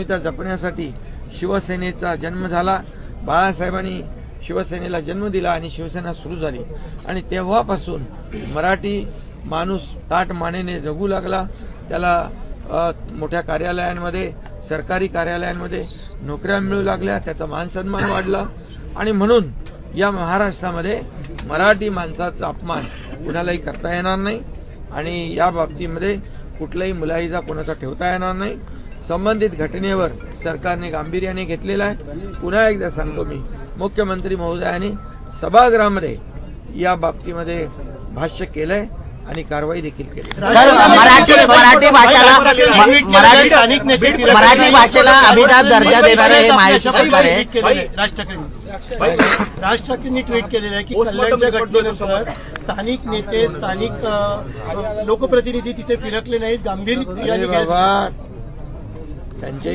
जपण्यासाठी शिवसेनेचा जन्म झाला. बाळासाहेबांनी शिवसेनेला जन्म दिला आणि शिवसेना सुरू झाली. आणि तेव्हापासून मराठी माणूस ताट मानेने जगू लागला. त्याला मोठ्या कार्यालयांमध्ये सरकारी कार्यालयांमध्ये नोकऱ्या मिळू लागल्या. त्याचा मानसन्मान वाढला. आणि म्हणून या महाराष्ट्रामध्ये मराठी माणसाचा अपमान कुणालाही करता येणार नाही. आणि या बाबतीमध्ये कुठलाही मुलाहीजा कोणाचा ठेवता येणार नाही. संबंधित घटनेवर सरकारने गांभीर्याने घेतलेला आहे. पुन्हा एकदा सांगतो मी मुख्यमंत्री महोदयांनी सभागृहामध्ये या बाबतीमध्ये भाष्य केलंय आणि कारवाई देखील केली. सर मराठी मराठी भाषेला मराठी मराठी भाषेला अभिजात दर्जा देणारं हे महायुती सरकार आहे. राज ठाकरेंनी राज ठाकरेंनी ट्विट केलेलं आहे की कल्याणच्या घटनेनंतर स्थानिक नेते स्थानिक लोकप्रतिनिधी तिथे फिरकले नाहीत. गांभीर्याने अरे घ्यायचं. बाबा त्यांचे